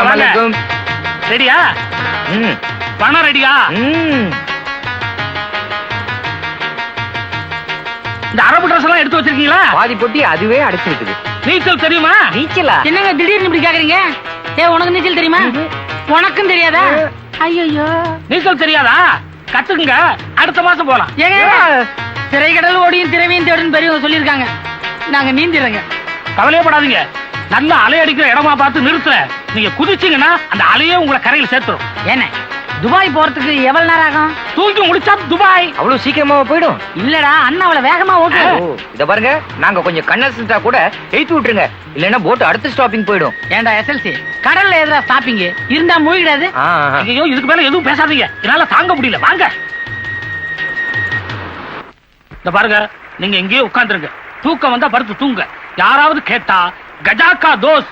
அலைக்கும். ரெடியா? ம். பணம் ரெடியா? ம். இந்த அரபு ட்ரெஸ் எல்லாம் எடுத்து வச்சிருக்கீங்களா? பாதி பொட்டி அதுவே அடைச்சு விட்டுது. நீச்சல் தெரியுமா? நீச்சலா? என்னங்க திடீர்னு இப்படி கேக்குறீங்க? ஏ உனக்கு நீச்சல் தெரியுமா? உனக்கும் தெரியாதா? ஐயோ நீச்சல் தெரியாதா? கத்துக்குங்க. அடுத்த மாசம் போலாம். ஏங்க திரைக்கடல் ஓடியும் திரவியும் தேடுன்னு பெரியவங்க சொல்லியிருக்காங்க. நாங்க நீந்திடுறோங்க கவலையப்படாதீங்க நல்ல அலை அடிக்கிற இடமா பார்த்து நிறுத்துறேன் நீங்க குதிச்சீங்கன்னா அந்த அலையே உங்களை கரையில் சேர்த்துரும். என்ன துபாய் போறதுக்கு எவ்வளவு நேரம் ஆகும்? தூக்கி முடிச்சா துபாய். அவ்வளவு சீக்கிரமாவா போயிடும். இல்லடா அண்ணா அவளை வேகமா ஓட்டு. ஓ இத பாருங்க நாங்க கொஞ்சம் கண்ணசிட்டா கூட எழுத்து விட்டுருங்க. இல்லைன்னா போட் அடுத்த ஸ்டாப்பிங் போயிடும். ஏன்டா எஸ்எல்சி கடல்ல எதிரா ஸ்டாப்பிங் இருந்தா மூழ்கிடாது. ஐயோ இதுக்கு மேல எதுவும் பேசாதீங்க. என்னால தாங்க முடியல. வாங்க. இந்த பாருங்க நீங்க எங்கேயோ உட்கார்ந்துருங்க. தூக்கம் வந்தா படுத்து தூங்க. யாராவது கேட்டா கஜாக்கா தோஸ்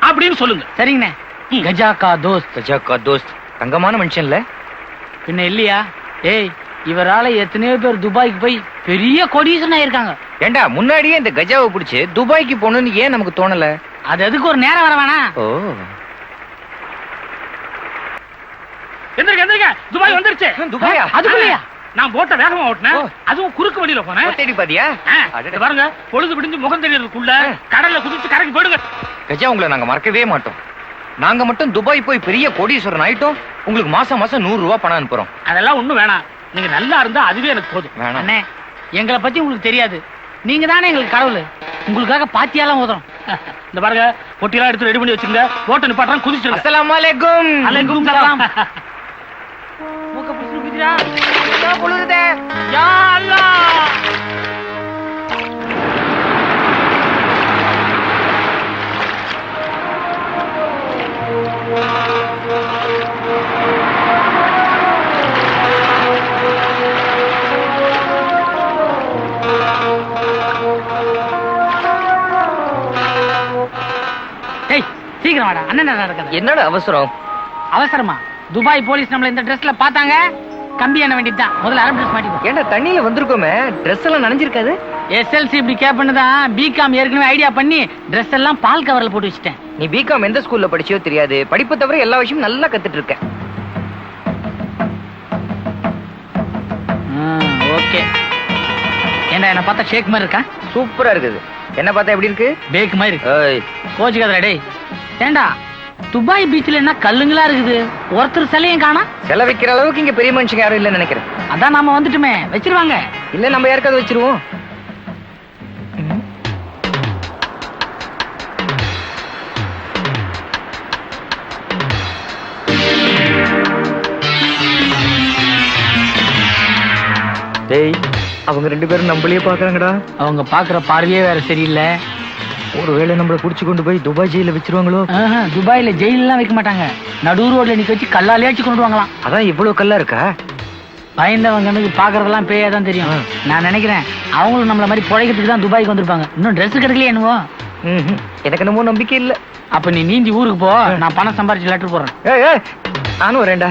அப்படின்னு சொல்லுங்க. சரிங்கண்ணே. கஜாக்கா தோஸ்த். கஜாக்கா தோஸ்த். தங்கமான மனுஷன்ல. பின்ன இல்லையா? ஏய் இவரால எத்தனையோ பேர் துபாய்க்கு போய் பெரிய கொடியூசன் ஆயிருக்காங்க ஏண்டா முன்னாடியே இந்த கஜாவை பிடிச்சு துபாய்க்கு போகணும்னு ஏன் நமக்கு தோணல? அது எதுக்கு ஒரு நேரம் வர வேணாம். ஓ. எந்திரிக்க எந்திரிக்க துபாய் வந்துருச்சு. துபாயா? அதுக்குள்ளயா? நான் போட்ட வேகமா ஓட்டினேன். அதுவும் குறுக்கு வழியில போனேன். தேடி பாத்தியா? இது பாருங்க பொழுது விடிஞ்சு முகம் தெரியறதுக்குள்ள. கடல்ல குதிச்சு கரைக்கு போயிடுங்க. கஜா உங்களை நாங்க மறக்கவே மாட்டோம். நாங்க மட்டும் துபாய் போய் பெரிய கோடீஸ்வரன் ஆயிட்டோம். உங்களுக்கு மாசம் மாசம் நூறு ரூபாய் பணம் அனுப்புறோம். அதெல்லாம் ஒண்ணும் வேணாம். நீங்க நல்லா இருந்தா அதுவே எனக்கு போதும். வேணாம். அண்ணே எங்களை பத்தி உங்களுக்கு தெரியாது. நீங்க தானே எங்களுக்கு கடவுள். உங்களுக்காக பாத்தியாலாம் ஊதுறோம் இந்த பாருங்க பொட்டியெல்லாம் எடுத்து ரெடி பண்ணி வச்சிருங்க. போட்டு நிப்பாட்டுறேன் குதிச்சிருங்க. அஸ்ஸலாமு அலைக்கும். அலைக்கும் சலாம். மூக்க பிடிச்சு குதிரா. பொழுதுதே. யா அல்லாஹ். சீக்கிரம் வாடா. அண்ணன் நடக்குது என்னடா அவசரம்? அவசரமா. துபாய் போலீஸ் நம்மள இந்த ட்ரெஸ்ல பார்த்தாங்க. கம்பி எண்ண வேண்டியதுதான். முதல்ல அரபு ட்ரெஸ் மாட்டிக்கோ. ஏண்டா தண்ணியில வந்திருக்கோமே? Dress எல்லாம் நனைஞ்சிருக்காது? எஸ்எல்சி இப்படி கேப்பன்னு தான் பிகாம் ஏற்கனவே ஐடியா பண்ணி ட்ரெஸ் எல்லாம் பால் கவர்ல போட்டு வச்சிட்டேன். நீ பிகாம் எந்த ஸ்கூல்ல படிச்சியோ தெரியாது. படிப்பு தவிர எல்லா விஷயமும் நல்லா கத்துட்டு இருக்க ஓகே ஏண்டா என்ன பார்த்தா ஷேக் மாதிரி இருக்கா? சூப்பரா இருக்குது. என்ன பார்த்தா எப்படி இருக்கு? பேக் மாதிரி கோச்சுக்காதடா டேய். ஏண்டா துபாய் பீச்ல என்ன கல்லுங்களா இருக்குது? ஒருத்தர் சிலையும் காணா? செல வைக்கிற அளவுக்கு இங்க பெரிய மனுஷங்க யாரும் இல்லைன்னு நினைக்கிறேன். அதான் நாம வந்துட்டுமே வச்சிருவாங்க. இல்ல நம்ம யாருக்காவது வச்சிருவோம். டேய் அவங்க ரெண்டு பேரும் நம்மளையே பாக்குறாங்கடா அவங்க பாக்குற பார்வையே வேற சரியில்லை. ஒருவேளை நம்மள புடிச்சு கொண்டு போய் துபாய் ஜெயில வச்சிருவாங்களோ? துபாயில ஜெயிலெல்லாம் வைக்க மாட்டாங்க. நடு ரோட்ல நிக்க வச்சு கல்லாலே அடிச்சு கொண்டு வாங்கலாம் அதான் இவ்வளவு கல்லா இருக்கா? பயந்தவங்க எனக்கு பாக்குறதெல்லாம் பேயா தான் தெரியும். நான் நினைக்கிறேன் அவங்களும் நம்மள மாதிரி புழைக்கிறதுக்கு தான் துபாய்க்கு வந்திருப்பாங்க. இன்னும் Dress கிடைக்கலையே என்னவோ. எனக்கு என்னமோ நம்பிக்கை இல்ல. அப்ப நீ நீந்தி ஊருக்கு போ நான் பணம் சம்பாரிச்சு லெட்டர் போடுறேன். நானும் வரேன்டா.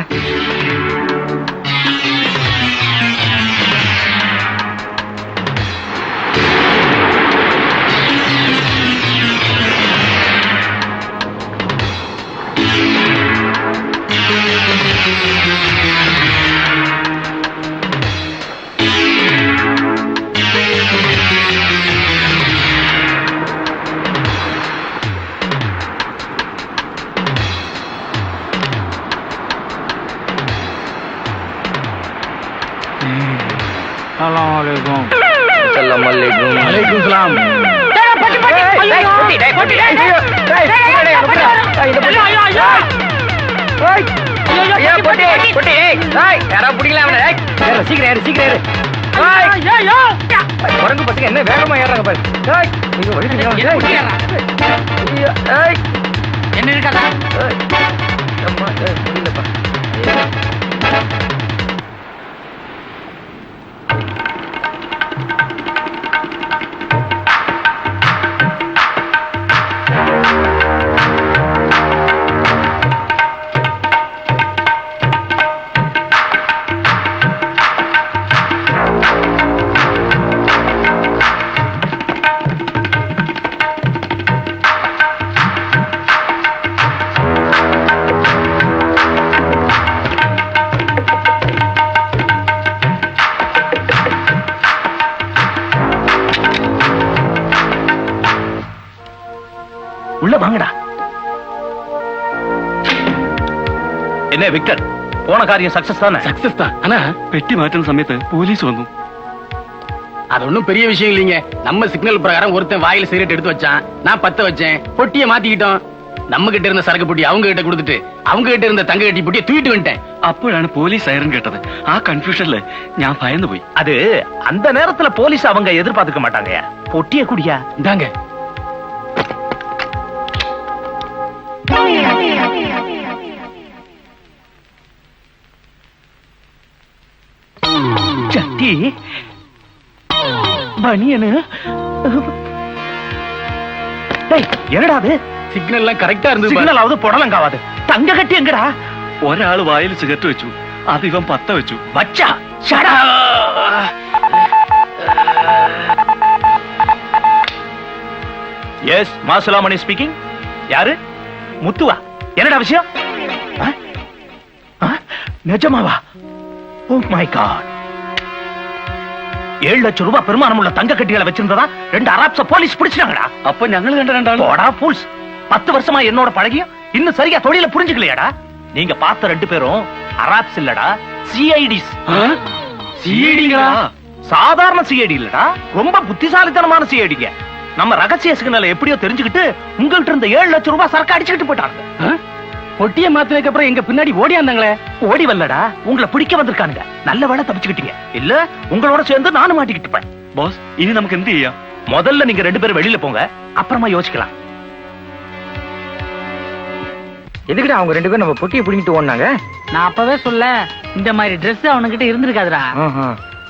ஏறு, சீக்கிரம் ஏறு. ஏய், குரங்கு பசங்க என்ன வேகமா ஏறாங்க பாரு என்ன ஏய். വിക്ടർ പോണ കാര്യം സക്സസ് തന്നെ സക്സസ് தான் ஆனா പെട്ടി മാറ്റുന്ന സമയത്ത് പോലീസ് വന്നു அதொன்னும் பெரிய விஷயம் இல்லைங்க நம்ம சிக்னல் பிரகாரம் ஒருத்தன் வாயில சிகரெட் எடுத்து வச்சான் நான் பத்த வச்சேன் பொட்டியை மாத்திக்கிட்டோம் நம்ம கிட்ட இருந்த சரக்கு பொட்டி அவங்க கிட்ட கொடுத்துட்டு அவங்க கிட்ட இருந்த തങ്ക കെട്ടി പൊട്ടിയെ തൂയിട്ട് வந்துட்டேன் അപ്പോഴാണ് പോലീസ് സൈറൻ കേട്ടത് ആ കൺഫ്യൂഷനില് ഞാൻ ഭയന്നു പോയി അത് അന്ത നേരത്തില് പോലീസ് അവങ്ക എതിർപ്പാത്തുക്ക മാട്ടാങ്കയാ പൊട്ടിയെ കുടിയാ ഇതാങ്ക சட்டி பனியனு டேய் என்னடா அது சிக்னல் எல்லாம் கரெக்டா இருந்தது பாரு. சிக்னலாவது புடலங்காவாது தங்க கட்டி எங்கடா ഒരാള് വായിൽ സിഗരറ്റ് വെച്ചു അത് ഇവൻ പത്ത വെച്ചു வச்சா ஷடா எஸ் மாசுலாமணி ஸ்பீக்கிங் யாரு முத்துவா என்னடா விஷயம் ஆ? ஆ? நிஜமாவா ஓ மை காட் ஏழு லட்சம் ரூபாய் பெருமானம் உள்ள தங்க கட்டிகளை வச்சிருந்ததா ரெண்டு அராப்ஸ போலீஸ் பிடிச்சிட்டாங்கடா അപ്പൊ ഞങ്ങൾ കണ്ട രണ്ടാളും போடா பூல்ஸ் பத்து வருஷமா என்னோட பழகியும் இன்னும் சரியா தொழில புரிஞ்சுக்கலையாடா நீங்க பார்த்த ரெண்டு பேரும் அராப்ஸ் இல்லடா சிஐடிஸ் സിഐഡിങ്ങളാ சாதாரண சிஐடி இல்லடா ரொம்ப புத்திசாலித்தனமான சிஐடிங்க நம்ம ரகசிய சிக்னலை எப்படியோ தெரிஞ்சுக்கிட்டு உங்கள்ட்ட இருந்த ஏழு லட்சம் ரூபாய் சரக்கு அடிச்சுக்கிட்டு போயிட்டாங்க பொட்டிய மாத்தினதுக்கு அப்புறம் எங்க பின்னாடி ஓடியாந்தாங்களே ஓடி வரலடா. உங்களை பிடிக்க வந்திருக்கானுங்க. நல்ல வேலை தப்பிச்சுக்கிட்டீங்க. இல்ல உங்களோட சேர்ந்து நானும் மாட்டிக்கிட்டுப்பேன் பாஸ் இனி நமக்கு எந்த ஐயா? முதல்ல நீங்க ரெண்டு பேரும் வெளியில போங்க. அப்புறமா யோசிக்கலாம். எதுக்கிட்ட அவங்க ரெண்டு பேரும் நம்ம பொட்டியை பிடிங்கிட்டு ஓடினாங்க? நான் அப்பவே சொல்ல இந்த மாதிரி ட்ரெஸ் அவனுக்கிட்ட இருந்திருக்காதுடா.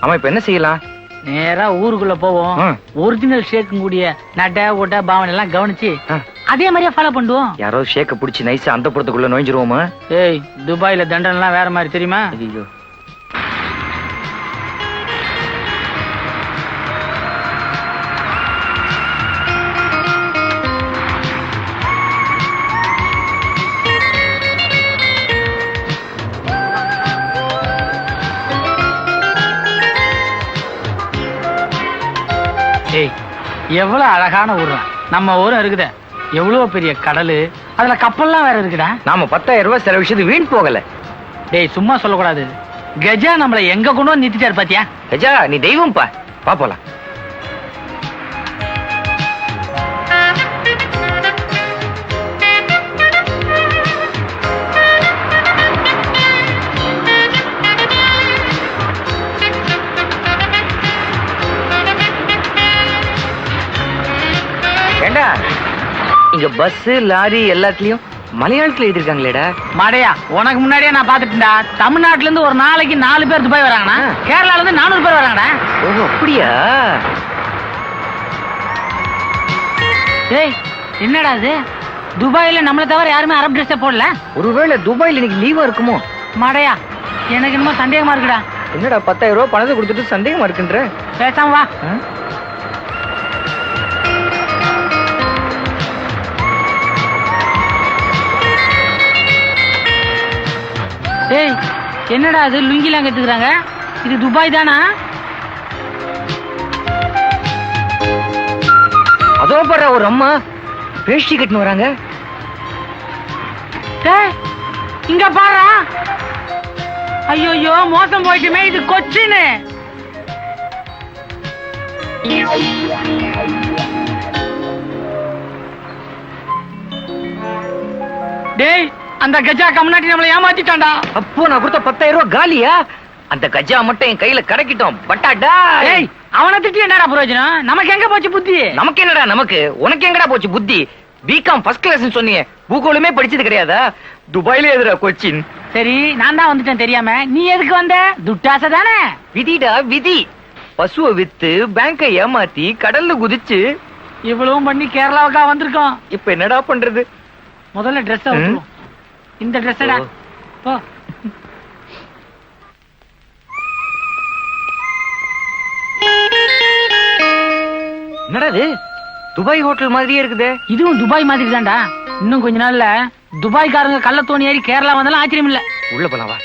அவன் இப்ப என்ன செய்யலாம்? நேரா ஊருக்குள்ள போவோம். ஒரிஜினல் ஷேக்கும் கூடிய நட ஓட்ட பாவனை எல்லாம் கவனிச்சு. அதே மாதிரியே ஃபாலோ பண்ணுவோம். யாரோ ஷேக்க புடிச்சு நைஸா அந்த புறத்துக்குள்ள நோய்ஞ்சிருவோமா ஏய் துபாயில தண்டனை எல்லாம் வேற மாதிரி தெரியுமா? எவ்வளவு அழகான ஊர் நம்ம ஊரும் இருக்குதே. எவ்வளவு பெரிய கடலு. அதுல கப்பல்லாம் வேற இருக்குடா. நாம பத்தாயிரம் ரூபாய் செலவிச்சது வீண் போகல. டேய் சும்மா சொல்லக்கூடாது. கஜா நம்மள எங்க கொண்டு நிறுத்திட்டாரு பாத்தியா? கஜா நீ தெய்வம் பா பா போலாம். ஏண்டா? இங்க பஸ் லாரி எல்லாத்துலயும் மலையாளத்துல எழுதிருக்காங்களேடா மாடையா உனக்கு முன்னாடியே நான் பாத்துட்டேன்டா தமிழ்நாட்டுல இருந்து ஒரு நாளைக்கு நாலு பேர் துபாய் வராங்கண்ணா. கேரளால இருந்து நானூறு பேர் வராங்கடா ஓ அப்படியா? டேய் என்னடா இது? துபாயில நம்மள தவிர யாருமே அரப் ட்ரெஸ்ஸே போடல? ஒருவேளை துபாயில இன்னைக்கு லீவா இருக்குமோ? மாடையா எனக்கு என்னமோ சந்தேகமா இருக்குடா. என்னடா பத்தாயிரம் ரூபாய் பணத்தை கொடுத்துட்டு சந்தேகமா இருக்குன்ற? பேசாம வா. டேய் என்னடா இது? லுங்கிலாம் கத்துக்கிறாங்க. இது துபாய் தானா? அதோ பாரு ஒரு அம்மா வேஷ்டி கட்டின்னு வராங்க. இங்க பாரு. ஐயோ மோசம் போயிட்டுமே இது கொச்சின்னு. டேய் அந்த கஜா கம்னாட்டி நம்மளை ஏமாத்திட்டான்டா. அப்போ நான் கொடுத்த பத்தாயிரம் ரூபாய் காலியா? அந்த கஜா மட்டும் என் கையில கிடைக்கட்டும் பட்டாடா டேய் அவனை திட்டி என்னடா பிரயோஜனம் நமக்கு எங்க போச்சு புத்தி? நமக்கு என்னடா நமக்கு? உனக்கு எங்கடா போச்சு புத்தி? பிகாம் ஃபர்ஸ்ட் கிளாஸ் சொன்னீங்க பூகோளுமே படிச்சது கிடையாதா? துபாயில எதுடா கொச்சின்? சரி நான் தான் வந்துட்டேன் தெரியாம. நீ எதுக்கு வந்த? துட்டாசை தானே? விதிடா விதி. பசுவை வித்து பேங்கை ஏமாத்தி கடல்ல குதிச்சு. இவ்வளவும் பண்ணி கேரளாவுக்கா வந்திருக்கோம். இப்ப என்னடா பண்றது? முதல்ல ட்ரெஸ். இந்த ட்ரெஸ்ஸடா ஓ. போ. என்னடா இது? துபாய் ஹோட்டல் மாதிரியே இருக்குதே. இதுவும் துபாய் மாதிரி தான்டா இன்னும் கொஞ்ச நாள்ல துபாய்க்காரங்க கள்ளத்தோணி ஏறி கேரளா வந்தாலும் ஆச்சரியம் இல்ல உள்ள போலாம் வா.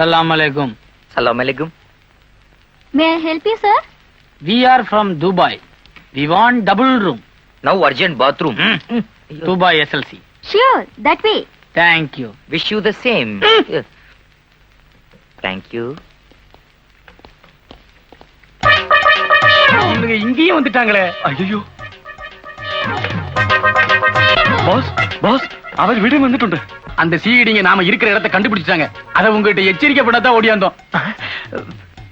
Salam alaikum. Salam alaikum. May I help you, sir? We are from Dubai. We want double room. Now urgent bathroom. Mm. Mm. Dubai SLC. Sure, that way. Thank you. Wish you the same. Mm. Thank you. இங்கேயும் வந்துட்டாங்களே ஐயோ boss boss അവർ ഇവിടെ വന്നിട്ടുണ്ട് அந்த சீடிங்க நாம இருக்கிற இடத்த கண்டுபிடிச்சாங்க அத உங்ககிட்ட எச்சரிக்கை பண்ணதான் ஓடியாந்தோம்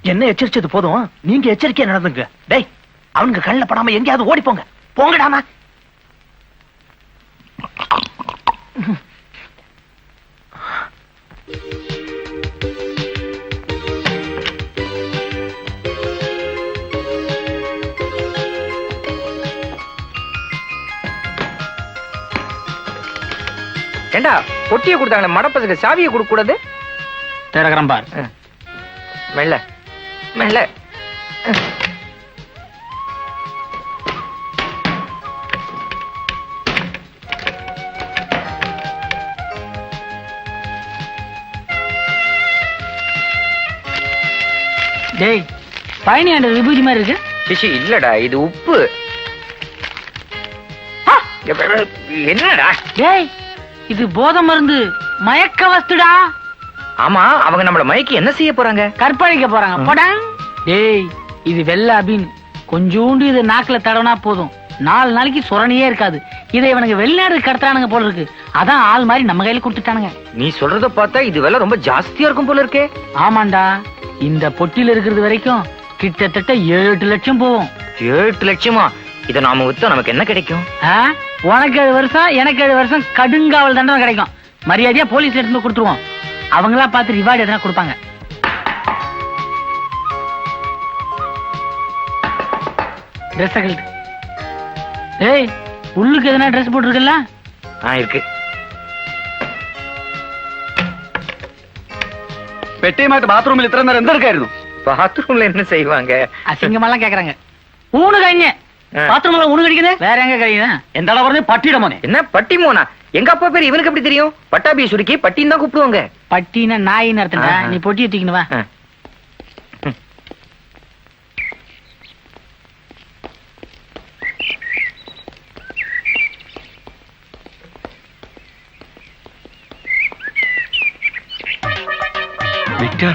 என்ன எச்சரிச்சது போதும் நீங்க எச்சரிக்கையா நடந்துங்க டேய் அவனுங்க கண்ணில் படாம எங்கேயாவது ஓடி போங்க போங்கடாமா ஏண்டா பொட்டியை கொடுத்தாங்களே மடப்பதுக்கு சாவியை கொடுக்க கூடாது? திறக்கிறேன் பார். மெல்ல மெல்ல. டேய் பயணி ஆண்டு விபூதி மாதிரி இருக்கு. பிஷி இல்லடா இது உப்பு. என்னடா? டேய் இது போதை மருந்து. மயக்க வஸ்துடா. ஆமா அவங்க நம்மள மயக்கி என்ன செய்ய போறாங்க? கற்பழிக்க போறாங்க. போடாங். டேய் இது வெள்ள அபின். கொஞ்சோண்டு இது நாக்குல தடவனா போதும். நாலு நாளைக்கு சுரணியே இருக்காது. இதை இவனுக்கு வெளிநாடு கடத்துறானுங்க போல இருக்கு. அதான் ஆள் மாதிரி நம்ம கையில கொடுத்துட்டானுங்க. நீ சொல்றத பார்த்தா இது விலை ரொம்ப ஜாஸ்தியா இருக்கும் போல இருக்கே. ஆமாண்டா. இந்த பொட்டியில இருக்கிறது வரைக்கும் கிட்டத்தட்ட ஏழு எட்டு லட்சம் போகும். எட்டு லட்சமா? இத நாம வித்தா நமக்கு என்ன கிடைக்கும்? ஆ? உனக்கு ஏழு வருஷம் எனக்கு ஏழு வருஷம் கடுங்காவல் தண்டனை கிடைக்கும் மரியாதையா போலீஸ் எடுத்து போய் கொடுத்துருவோம் அவங்களா பார்த்து ரிவார்டு எதனா கொடுப்பாங்க ட்ரெஸ் கழட்டு ஏய் உள்ளுக்கு எதனா ட்ரெஸ் போட்டிருக்கல ஆ இருக்கு പെട്ടിയുമായിട്ട് ബാത്റൂമിൽ ഇത്ര നേരം എന്തെടുക്കായിരുന്നു பாத்ரூம்ல என்ன செய்வாங்க அசிங்கமெல்லாம் கேக்குறாங்க ஊனு கழிங்க ஆ. பாத்ரூம்ல ஊனு கழிக்குது வேற எங்க கழிக்குது എന്താണ് പറഞ്ഞത് പട്ടിയുടെ മോനെ என்ன பட்டி மோனா எங்க அப்பா பேர் இவனுக்கு எப்படி தெரியும் பட்டாபியை சுருக்கி பட்டின்னு தான் கூப்பிடுவாங்க பட்டினா நாயின்னு அர்த்தம்டா ஆஹா. நீ பொட்டியை தூக்கின்னு வா ஆ. വിക്ടർ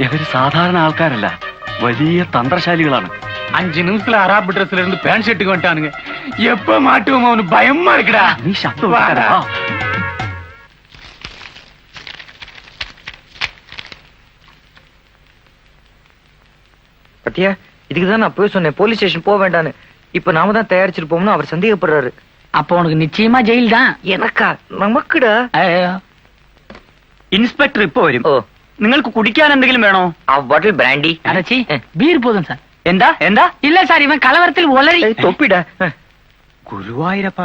ഇവര് സാധാരണ ആൾക്കാരല്ല വലിയ തന്ത്രശാലികളാണ് அஞ்சு நிமிஷத்துல அராப் ட்ரெஸ்ல இருந்து பேண்ட் ஷர்ட்டுக்கு வந்துட்டானுங்க எப்ப மாட்டுவோம் அவனு பயமா இருக்குடா നീ ശബ്ദം വാടാ. വെക്കാതെ വാ. பத்தியா இதுக்கு தான் நான் போய் சொன்னேன் போலீஸ் ஸ்டேஷன் போக வேண்டான்னு இப்ப நாம தான் தயாரிச்சிருப்போம்னு அவர் சந்தேகப்படுறாரு அப்போ உனக்கு நிச்சயமா ஜெயில் தான் எனக்கா நமக்குடா ஐயோ. ഇൻസ്പെക്ടർ ഇപ്പൊ വരും ஓ നിങ്ങൾക്ക് കുടിക്കാൻ എന്തെങ്കിലും വേണോ ஆ பாட்டில் பிராண்டி அடச்சி பீர் போதும் சார் എന്താ എന്താ ഇല്ല സാർ ഇവൻ കലവരത്തിൽ വളരെ തൊപ്പിട Guruvayurappa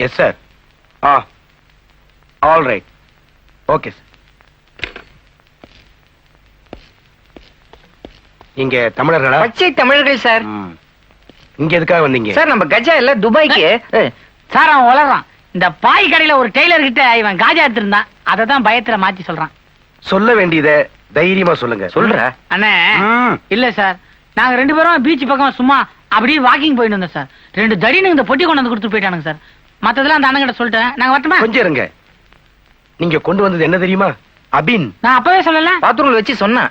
yes sir ah all right okay sir நீங்க தமிழர்களா? பச்சை தமிழர்கள் சார் ம். இங்க எதுக்காக வந்தீங்க? சார் நம்ம கஜா இல்ல துபாய்க்கு. சார் அவன் வளர்றான் இந்த பாய் கடையில ஒரு டெய்லர் கிட்ட இவன் காஜா எடுத்திருந்தான். அதை தான் பயத்துல மாத்தி சொல்றான். சொல்ல வேண்டியத தைரியமா சொல்லுங்க. சொல்ற? அண்ணே ம். இல்ல சார் நாங்க ரெண்டு பேரும் பீச் பக்கம் சும்மா அப்படியே வாக்கிங் போயிட்டு வந்தோம் சார் ரெண்டு தடினு இந்த பொட்டி கொண்டு வந்து கொடுத்து போயிட்டானுங்க சார் மத்ததெல்லாம் அந்த அண்ணங்கிட்ட சொல்லிட்டேன். நாங்க வரட்டுமா? கொஞ்சம் இருங்க. நீங்க கொண்டு வந்தது என்ன தெரியுமா? அபின். நான் அப்பவே சொல்லல. பாத்ரூம்ல வச்சு சொன்னேன்.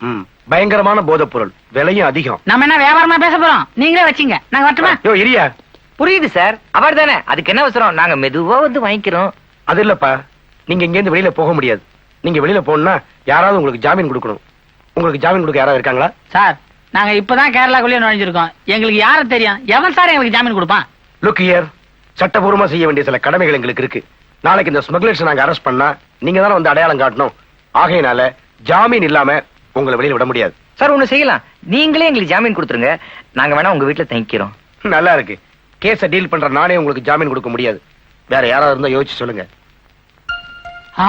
ம், பயங்கரமான போதைப் பொருள் விலையும் அதிகம். நம்ம என்ன வியாபாரமா பேச போறோம்? நீங்களே வச்சீங்க. நாங்க வரட்டுமா? யோ இரியா. புரியுது சார். அவர் தானே அதுக்கு என்ன அவசரம்? நாங்க மெதுவா வந்து வாங்கிக்கிறோம். அது இல்லப்பா. நீங்க இங்க இருந்து வெளியில போக முடியாது. நீங்க வெளியில போகணும்னா யாராவது உங்களுக்கு ஜாமீன் கொடுக்கணும். உங்களுக்கு ஜாமீன் கொடுக்க யாராவது இருக்காங்களா? சார் நாங்க இப்பதான் கேரளாக்குள்ளேயே நுழைஞ்சிருக்கோம். எங்களுக்கு யார தெரியும்? எவன் சார் எங்களுக்கு ஜாமீன் கொடுப்பான்? லுக் இயர் சட்டபூர்வமா செய்ய வேண்டிய சில கடமைகள் எங்களுக்கு இருக்கு. நாளைக்கு இந்த ஸ்மக்லர்ஸ் நாங்க அரெஸ்ட் பண்ணா நீங்க தானே வந்து அடையாளம் காட்டணும். ஆகையினால ஜாமீன் இல்லாம உங்களை வெளியில விட முடியாது. சார் ஒண்ணு செய்யலாம். நீங்களே எங்களுக்கு ஜாமீன் கொடுத்துருங்க. நாங்க வேணா உங்க வீட்டுல தங்கிக்கிறோம். நல்லா இருக்கு. கேஸ டீல் பண்ற நானே உங்களுக்கு ஜாமீன் கொடுக்க முடியாது. வேற யாராவது இருந்தா யோசிச்சு சொல்லுங்க. ஆ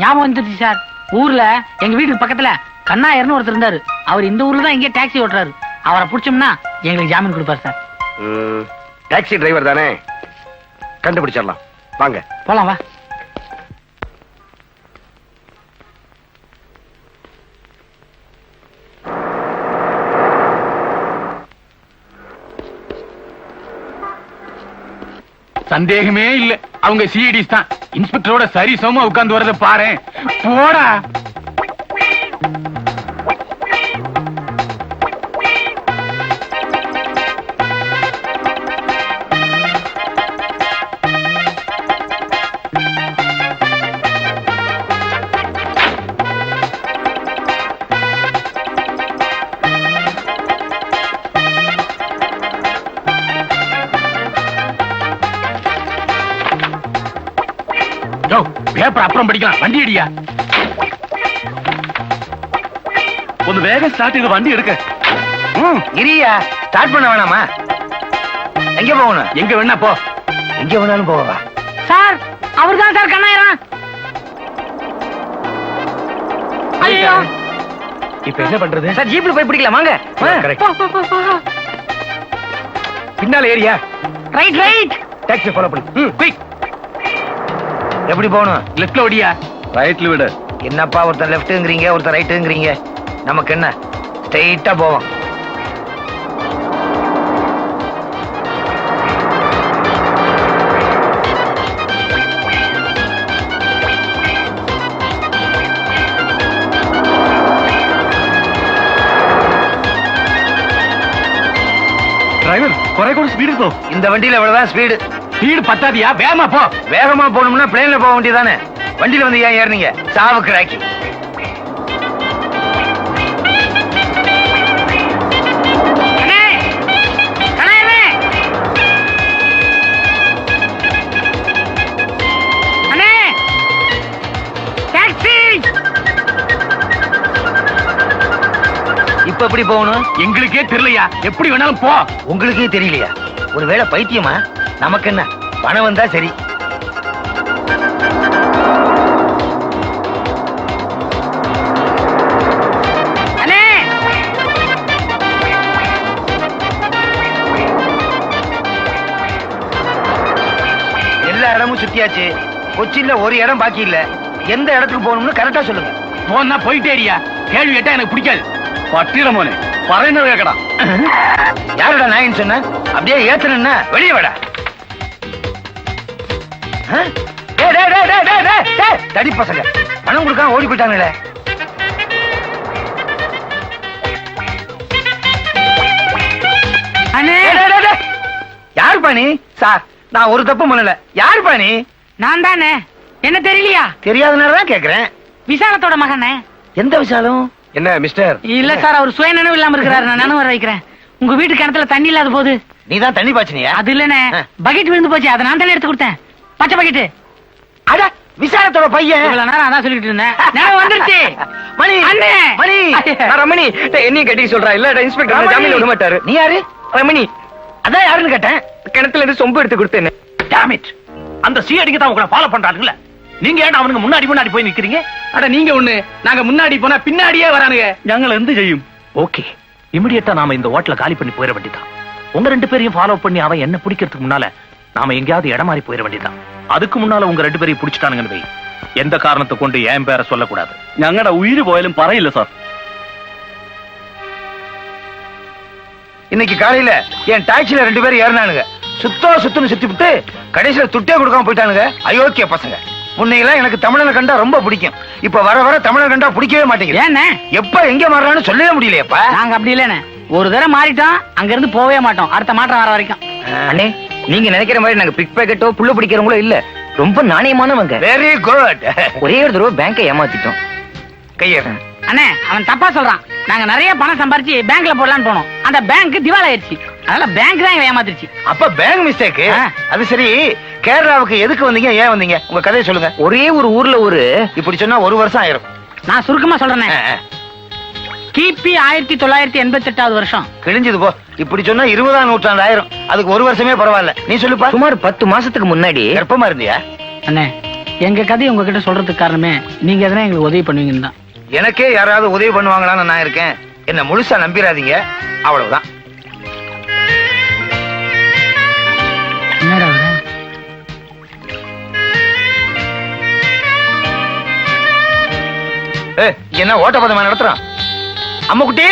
ஞாபகம் வந்துருச்சு சார். ஊர்ல எங்க வீட்டுக்கு பக்கத்துல கண்ணாயர்னு ஒருத்தர் இருந்தாரு. அவர் இந்த ஊர்ல தான் எங்கேயே டாக்ஸி ஓட்டுறாரு. அவரை பிடிச்சோம்னா எங்களுக்கு ஜாமீன் கொடுப்பாரு சார். டாக்ஸி டிரைவர் தானே? கண்டுபிடிச்சிடலாம். வாங்க. போலாம் வா. சந்தேகமே இல்ல. அவங்க சிஐடிஸ் தான். இன்ஸ்பெக்டரோட சரி சமமா உட்கார்ந்து வரத பாரு போடா. பேப்பர் அப்புறம் படிக்கலாம். வண்டி அடியா? ஒன்னு வேக ஸ்டார்ட் இது வண்டி எடுக்க. ம் இரியா ஸ்டார்ட் பண்ண வேணாமா? எங்க போகணும்? எங்க வேணா போ. எங்க வேணாலும் போவா சார் அவர் தான் சார் கண்ணாயிரம். ஐயோ. இப்ப என்ன பண்றது? சார் ஜீப்ல போய் பிடிக்கலாம் வாங்க. பின்னால area right right taxi follow பண்ணு. ம் குயிக் எப்படி போகணும்? லெஃப்ட்ல ஓடியா? ரைட்ல விடு. என்னப்பா ஒருத்தர் லெஃப்ட்ங்கிறீங்க ஒருத்தர் ரைட்டுங்கிறீங்க நமக்கு என்ன? ஸ்ட்ரைட்டா போவோம். டிரைவர் குறை கூட ஸ்பீடு போ இந்த வண்டியில இவ்வளவுதான் ஸ்பீடு ஸ்பீடு பத்தாதியா? வேகமா போ. வேகமா போகணும்னா பிளேன்ல போக வேண்டியதானே வண்டியில வந்து ஏன் ஏறுனீங்க? சாவு கிராக்கி இப்ப எப்படி போகணும்? எங்களுக்கே தெரியலையா? எப்படி வேணாலும் போ. உங்களுக்கே தெரியலையா? ஒருவேளை பைத்தியமா? நமக்கு என்ன? பணம் வந்தா சரி. எல்லா இடமும் சுத்தியாச்சு. கொச்சின்ல ஒரு இடம் பாக்கி இல்ல. எந்த இடத்துக்கு போகணும்னு கரெக்டா சொல்லுங்க. போனா போயிட்டே இருயா கேள்வி கேட்டா எனக்கு பிடிக்காது. பட்டிட மோனே பறையினர் கேக்கடா. யாருடா நாயின்னு சொன்ன? அப்படியே ஏத்தனா வெளியே வாடா. தடி பசங்க. பணம் கொடுக்காம ஓடி போயிட்டாங்களே. யாருப்பா நீ சார் நான் ஒரு தப்பு பண்ணல. யாருப்பா நீ நான் தானே. என்ன தெரியலையா? தெரியாதனால தான் கேக்குறேன். விசாலத்தோட மகனே. எந்த விஷாலும் என்ன மிஸ்டர்? இல்ல சார் அவர் சுய நினைவு இல்லாம இருக்கிறாரு. நான் நினைவு வர வைக்கிறேன். உங்க வீட்டு கிணத்துல தண்ணி இல்லாத போது. நீ தான் தண்ணி பாய்ச்சினியா? அது இல்லனே. பக்கெட் விழுந்து போச்சு. அதை நான் தானே எடுத்து கொடுத்தேன். பச்சை பக்கிட்டு. அட விசாரத்தோட பையன். சொல்லிட்டு இருந்தேன். வந்துருச்சு. மணி. அண்ணே. மணி. ரமணி என்னையும் கட்டி சொல்றா? இல்ல இன்ஸ்பெக்டர் ஜாமீன் விட மாட்டாரு. நீ யாரு? ரமணி. அதான் யாருன்னு கேட்டேன். கிணத்துல இருந்து சொம்பு எடுத்து கொடுத்தேன் டாமிட் அந்த சிஐடிக்கு தான் உங்களை ஃபாலோ பண்றாருங்களே நீங்க ஏன் அவனுக்கு முன்னாடி முன்னாடி போய் நிக்கிறீங்க? அட நீங்க ஒண்ணு. நாங்க முன்னாடி போனா பின்னாடியே வரானுங்க. நாங்கள எந்த செய்யும்? ஓகே இமிடியட்டா நாம இந்த ஹோட்டல காலி பண்ணி போயிட வேண்டியதான் உங்க ரெண்டு பேரையும் ஃபாலோ பண்ணி அவன் என்ன பிடிக்கிறதுக்கு முன்னால நாம எங்கேயாவது இடம் மாறி போயிட வேண்டியதான் அதுக்கு முன்னால உங்க ரெண்டு பேரையும் பிடிச்சிட்டானுங்கன்னு வை எந்த காரணத்தை கொண்டு என் பேரை சொல்லக்கூடாது ഞങ്ങളുടെ ഉയിര് പോയാലും പറയില്ല സാർ இன்னைக்கு காலையில என் டாக்ஸில ரெண்டு பேரும் ஏறினானுங்க சுத்தோ சுத்துன்னு சுத்தி விட்டு கடைசியில துட்டே கொடுக்காம போயிட்டானுங்க அயோக்கிய பசங்க முன்னையெல்லாம் எனக்கு தமிழனை கண்டா ரொம்ப பிடிக்கும் இப்ப வர வர தமிழன் கண்டா பிடிக்கவே மாட்டேங்குது ஏண்ணே எப்ப எங்க மாறுறான்னு சொல்லவே முடியலையப்பா நாங்க அப்படி இல்லனே ஒரு தடவை மாறிட்டோம் அங்க இருந்து போகவே மாட்டோம் அடுத்த மாற்றம் வர வரைக்கும் அண்ணே நீங்க நினைக்கிற மாதிரி நாங்க பிக் பேக்கெட்டோ புள்ள பிடிக்கிறவங்களோ இல்ல. ரொம்ப நாணயமானவங்க. வெரி குட் ஒரே ஒரு தடவை பேங்கை ஏமாத்திட்டோம். கையேறேன் அண்ணே அவன் தப்பா சொல்றான். நாங்க நிறைய பணம் சம்பாரிச்சு பேங்க்ல போடலாம்னு போனோம். அந்த பேங்க் திவால் ஆயிடுச்சு அதனால பேங்க் தான் ஏமாத்திருச்சு அப்ப பேங்க் மிஸ்டேக். அது சரி. கேரளாவுக்கு எதுக்கு வந்தீங்க? ஏன் வந்தீங்க? உங்க கதையை சொல்லுங்க. ஒரே ஒரு ஊர்ல ஒரு இப்படி சொன்னா ஒரு வருஷம் ஆயிரும். நான் சுருக்கமா சொல்றேனே. கிபி ஆயிரத்தி தொள்ளாயிரத்தி எண்பத்தி எட்டாவது வருஷம். கிழிஞ்சது போ. இப்படி சொன்னா இருபதாம் நூற்றாண்டு ஆயிரும். அதுக்கு ஒரு வருஷமே பரவாயில்ல. நீ சொல்லுப்பா. சுமார் பத்து மாசத்துக்கு முன்னாடி கர்ப்பமா இருந்தியா? அண்ணே எங்க கதையை உங்ககிட்ட சொல்றதுக்கு காரணமே நீங்க எதனா எங்களுக்கு உதவி பண்ணுவீங்கன்னு தான். எனக்கே யாராவது உதவி பண்ணுவாங்களான்னு நான் இருக்கேன். என்ன முழுசா நம்பிராதீங்க. அவ்வளவுதான். என்னடா என்ன ஓட்டப்பதமா நடத்துறான்? அம்முக்குட்டி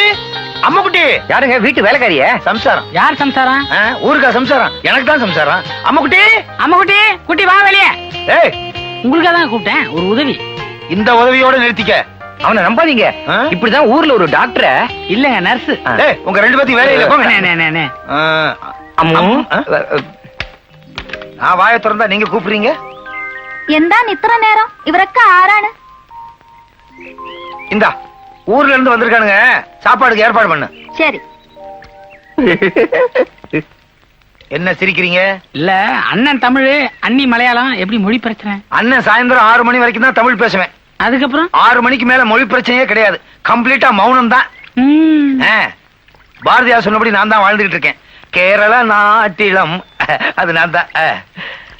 அம்முக்குட்டி யாருங்க வீட்டு வேலைக்காரிய சம்சாரம் யார் சம்சாரம் ஆ, ஊருக்கா சம்சாரம் எனக்கு தான் சம்சாரம் அம்முக்குட்டி அம்மா குட்டி குட்டி வா வெளியே ஏய் உங்களுக்காக தான் கூப்பிட்டேன் ஒரு உதவி இந்த உதவியோட நிறுத்திக்க அவனை நம்பாதீங்க ஆ? இப்படிதான் ஊர்ல ஒரு டாக்டரை இல்லங்க நர்ஸ் ஏய் உங்க ரெண்டு பேத்தையும் வேலையில போங்க ஆ, அம்மு ஆ? நான் வாயை திறந்தா நீங்க கூப்பிடுறீங்க എന്താണ് ഇത്ര നേരം ഇവരൊക്കെ ആരാണ് இந்தா ஊர்ல இருந்து வந்திருக்கானுங்க. சாப்பாடுக்கு ஏற்பாடு பண்ணு. ശരി என்ன சிரிக்கிறீங்க? இல்ல அண்ணன் தமிழ் அண்ணி மலையாளம் எப்படி மொழி பிரச்சனை? அண்ணன் சாயந்தரம் ஆறு மணி வரைக்கும் தான் தமிழ் பேசுவேன். அதுக்கப்புறம்? ஆறு மணிக்கு மேல மொழி பிரச்சனையே கிடையாது. கம்ப்ளீட்டா மௌனம் தான். ம், ஆ, பாரதியார் சொன்னபடி நான் தான் வாழ்ந்துகிட்டு இருக்கேன். கேரள நாட்டிலம். அது நான் தான்.